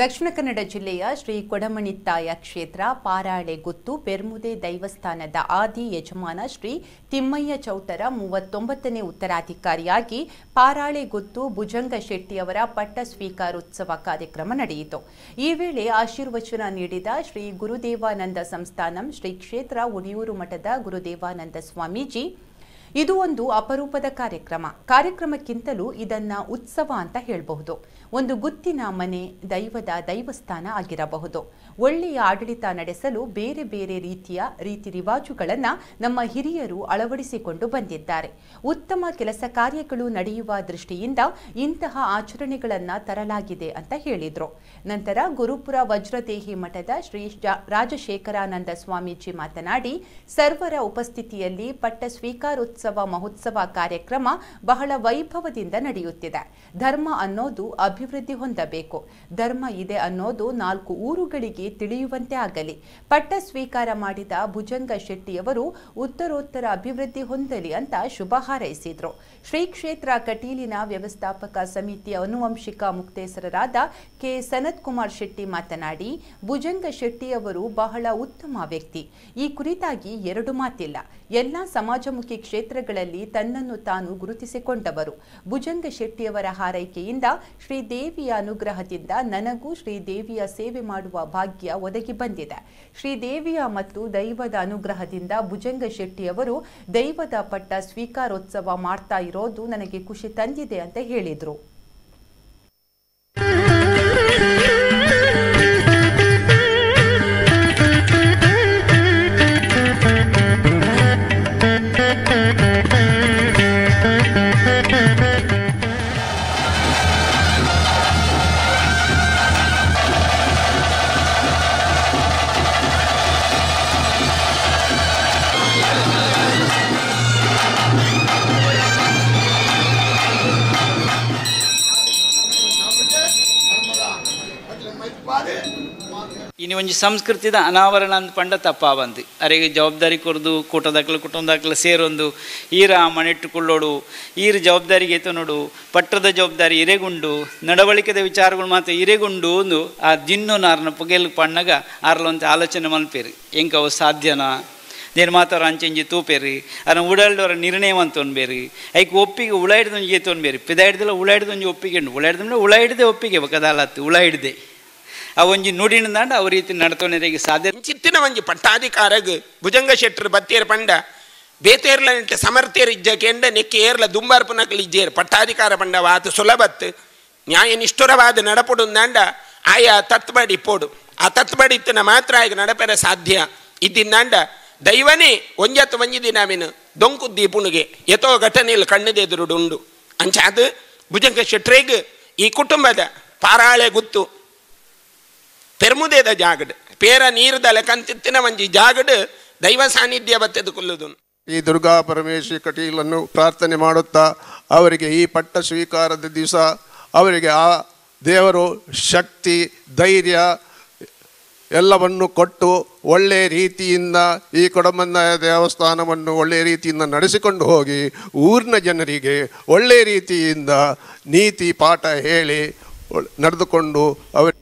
ದಕ್ಷಿಣ ಕನ್ನಡ ಜಿಲ್ಲೆಯ ಶ್ರೀ ಕೊಡಮಣಿತ್ತಾಯ ಕ್ಷೇತ್ರ ಪಾರಾಳೆಗುತ್ತು ಪೆರ್ಮುದೆ ದೈವಸ್ಥಾನದ ಆದಿ ಯಜಮಾನ ಶ್ರೀ ತಿಮ್ಮಯ್ಯ ಚೌಟರ ಮೂವತ್ತೊಂಬತ್ತನೇ ಉತ್ತರಾಧಿಕಾರಿಯಾಗಿ ಪಾರಾಳೆಗುತ್ತು ಭುಜಂಗ ಶೆಟ್ಟಿಯವರ ಪಟ್ಟ ಸ್ವೀಕಾರೋತ್ಸವ ಕಾರ್ಯಕ್ರಮ ನಡೆಯಿತು. ಈ ವೇಳೆ ಆಶೀರ್ವಚನ ನೀಡಿದ ಶ್ರೀ ಗುರುದೇವಾನಂದ ಸಂಸ್ಥಾನಂ, ಶ್ರೀ ಕ್ಷೇತ್ರ ಉಡಿಯೂರು ಮಠದ ಗುರುದೇವಾನಂದ ಸ್ವಾಮೀಜಿ ಇದು ಒಂದು ಅಪರೂಪದ ಕಾರ್ಯಕ್ರಮ. ಕಾರ್ಯಕ್ರಮಕ್ಕಿಂತಲೂ ಇದನ್ನ ಉತ್ಸವ ಅಂತ ಹೇಳಬಹುದು. ಒಂದು ಗುತ್ತಿನ ಮನೆ, ದೈವದ ದೈವಸ್ಥಾನ ಆಗಿರಬಹುದು. ಒಳ್ಳೆಯ ಆಡಳಿತ ನಡೆಸಲು ಬೇರೆ ಬೇರೆ ರೀತಿಯ ರೀತಿ ರಿವಾಜುಗಳನ್ನು ನಮ್ಮ ಹಿರಿಯರು ಅಳವಡಿಸಿಕೊಂಡು ಬಂದಿದ್ದಾರೆ. ಉತ್ತಮ ಕೆಲಸ ಕಾರ್ಯಗಳು ನಡೆಯುವ ದೃಷ್ಟಿಯಿಂದ ಇಂತಹ ಆಚರಣೆಗಳನ್ನು ತರಲಾಗಿದೆ ಅಂತ ಹೇಳಿದರು. ನಂತರ ಗುರುಪುರ ವಜ್ರದೇಹಿ ಮಠದ ಶ್ರೀ ರಾಜಶೇಖರಾನಂದ ಸ್ವಾಮೀಜಿ ಮಾತನಾಡಿ, ಸರ್ವರ ಉಪಸ್ಥಿತಿಯಲ್ಲಿ ಪಟ್ಟ ಸ್ವೀಕಾರೋತ್ಸವ ಮಹೋತ್ಸವ ಕಾರ್ಯಕ್ರಮ ಬಹಳ ವೈಭವದಿಂದ ನಡೆಯುತ್ತಿದೆ. ಧರ್ಮ ಅನ್ನೋದು ಅಭಿವೃದ್ಧಿ ಹೊಂದಬೇಕು. ಧರ್ಮ ಇದೆ ಅನ್ನೋದು ನಾಲ್ಕು ಊರುಗಳಿಗೆ ತಿಳಿಯುವಂತೆ ಆಗಲಿ. ಪಟ್ಟ ಸ್ವೀಕಾರ ಮಾಡಿದ ಭುಜಂಗ ಶೆಟ್ಟಿಯವರು ಉತ್ತರೋತ್ತರ ಅಭಿವೃದ್ಧಿ ಹೊಂದಲಿ ಅಂತ ಶುಭ ಹಾರೈಸಿದರು. ಶ್ರೀ ಕ್ಷೇತ್ರ ಕಟೀಲಿನ ವ್ಯವಸ್ಥಾಪಕ ಸಮಿತಿಯ ಅನುವಂಶಿಕ ಮುಕ್ತೇಸರರಾದ ಕೆ. ಸನತ್ ಕುಮಾರ್ ಶೆಟ್ಟಿ ಮಾತನಾಡಿ, ಭುಜಂಗ ಶೆಟ್ಟಿಯವರು ಬಹಳ ಉತ್ತಮ ವ್ಯಕ್ತಿ. ಈ ಕುರಿತಾಗಿ ಎರಡು ಮಾತಿಲ್ಲ. ಎಲ್ಲ ಸಮಾಜಮುಖಿ ಕ್ಷೇತ್ರಗಳಲ್ಲಿ ತನ್ನನ್ನು ತಾನು ಗುರುತಿಸಿಕೊಂಡವರು. ಭುಜಂಗ ಶೆಟ್ಟಿಯವರ ಹಾರೈಕೆಯಿಂದ ಶ್ರೀದೇವಿಯ ಅನುಗ್ರಹದಿಂದ ನನಗೂ ಶ್ರೀದೇವಿಯ ಸೇವೆ ಮಾಡುವ ಭಾಗ್ಯ ಒದಗಿ ಬಂದಿದೆ. ಶ್ರೀದೇವಿಯ ಮತ್ತು ದೈವದ ಅನುಗ್ರಹದಿಂದ ಭುಜಂಗ ಶೆಟ್ಟಿಯವರು ದೈವದ ಪಟ್ಟ ಸ್ವೀಕಾರೋತ್ಸವ ಮಾಡ್ತಾ ಇರೋದು ನನಗೆ ಖುಷಿ ತಂದಿದೆ ಅಂತ ಹೇಳಿದರು. Valeu! ಇನ್ನು ಒಂಜಿ ಸಂಸ್ಕೃತಿದ ಅನಾವರಣ ಅಂದ್ ಪಂಡ ತಪ್ಪಾವಂದು. ಅರೆಗೆ ಜವಾಬ್ದಾರಿ ಕೊರ್ದು ಕುಟುಂಬ ದಾಖಲೆ ಸೇರೊಂದು. ಈರ ಮನೆಟ್ಟುಕೊಳ್ಳೋಡು ಈರ ಜವಾಬ್ದಾರಿಗೆ ಎತ್ತನೋಡು ಪಟ್ಟದ ಜವಾಬ್ದಾರಿ ಇರೆಗುಂಡು, ನಡವಳಿಕೆದ ವಿಚಾರಗಳು ಮಾತ್ರ ಇರೆಗುಂಡು ಒಂದು ಆ ದಿನ್ನು ನಾರನ್ನ ಪುಗೆಲ್ ಪಣ್ಣಗ ಆರ್ಲೊಂತ ಆಲೋಚನೆ ಮಲ್ಪೇರಿ. ಎಂಕ ಅವು ಸಾಧ್ಯನಾ ನಿರ್ಮಾತವ್ರ ಅಂಚೆಂಜಿ ತೂಪೇರಿ. ಅನ್ನ ಉಡಲ್ಡವರ ನಿರ್ಣಯವಂತ ಬೇರಿ ಐಕ್ ಒಪ್ಪಿಗೆ ಉಳ ಹಿಡ್ದೊಂಜಿ ಏತೊನ್ ಬೇರಿ ಪಿದ ಹಿಡ್ದಲ್ಲ ಉಳ ಒಪ್ಪಿಗೆ ಉಂಡು ಉಳ ಹಿಡ್ದಂದ್ರೆ ಒಪ್ಪಿಗೆ ಕದಾಲತ್ತು ಉಳ ಹಿಡ್ದೆ ಆ ಒಂಜಿ ನುಡಿನದಾಂಡ ಅವ ರೀತಿ ನಡ್ತೊನೆರಿಗೆ ಸಾಧ್ಯ ಚಿತ್ತಿನ ಒಂಜಿ ಪಟ್ಟಾಧಿಕಾರಗ್ ಭುಜಂಗ ಶೆಟ್ಟರು ಬತ್ತೇರ್ ಪಂಡ, ಬೇತೇರ್ಲ ನಿಂಟೆ ಸಮರ್ಥ್ಯರ್ ಇಜ್ಜ ಕೆಂಡ, ನೆಕ್ಕೆ ಏರ್ಲ ದುಂಬಾರ್ಪು ನಕಲು ಇಜ್ಜೇರ್ ಪಟ್ಟಾಧಿಕಾರ ಪಂಡ ವಾತ ಸುಲಭತ್. ನ್ಯಾಯ ನಿಷ್ಠುರವಾದ ನಡಪುಡುಂದಾಂಡ ಆಯಾ ತತ್ಬಡಿ ಪೋಡು. ಆ ತತ್ಬಡಿತ್ತನ ಮಾತ್ರ ಆಗ ನಡಪೆರ ಸಾಧ್ಯ. ಇದ್ದಿಂದಾಂಡ ದೈವನೇ ಒಂಜತ್ ಒಂಜಿ ದಿನ ದೊಂಕು ದೀಪುಣಿಗೆ ಎತೋ ಘಟನೆಯಲ್ಲಿ ಕಣ್ಣದೆದುರುಡುಂಡು ಅಂಚಾದ ಭುಜಂಗ ಶೆಟ್ರೇಗ್ ಈ ಕುಟುಂಬದ ಪಾರಾಳೆ ಗುತ್ತು. ಪೆರ್ಮುದೇದ ಜಾಗಡ್, ಪೇರ ನೀರ್ದಲೆ ಕಂತಿತ್ತಿನ ಒಂಜಿ ಜಾಗಡ್ ದೈವ ಸಾನ್ನಿಧ್ಯ ಬತ್ತೆದು ಕೊಲ್ಲುದು. ಈ ದುರ್ಗಾ ಪರಮೇಶ್ವರಿ ಕಟೀಲನ್ನು ಪ್ರಾರ್ಥನೆ ಮಾಡುತ್ತಾ ಅವರಿಗೆ ಈ ಪಟ್ಟ ಸ್ವೀಕಾರದ ದಿವಸ ಅವರಿಗೆ ಆ ದೇವರು ಶಕ್ತಿ, ಧೈರ್ಯ ಎಲ್ಲವನ್ನು ಕೊಟ್ಟು ಒಳ್ಳೆ ರೀತಿಯಿಂದ ಈ ಕೊಡಮನ್ನಾಯ ದೇವಸ್ಥಾನವನ್ನು ಒಳ್ಳೆ ರೀತಿಯಿಂದ ನಡೆಸಿಕೊಂಡು ಹೋಗಿ ಊರಿನ ಜನರಿಗೆ ಒಳ್ಳೆ ರೀತಿಯಿಂದ ನೀತಿ ಪಾಠ ಹೇಳಿ ನಡೆದುಕೊಂಡು ಅವರು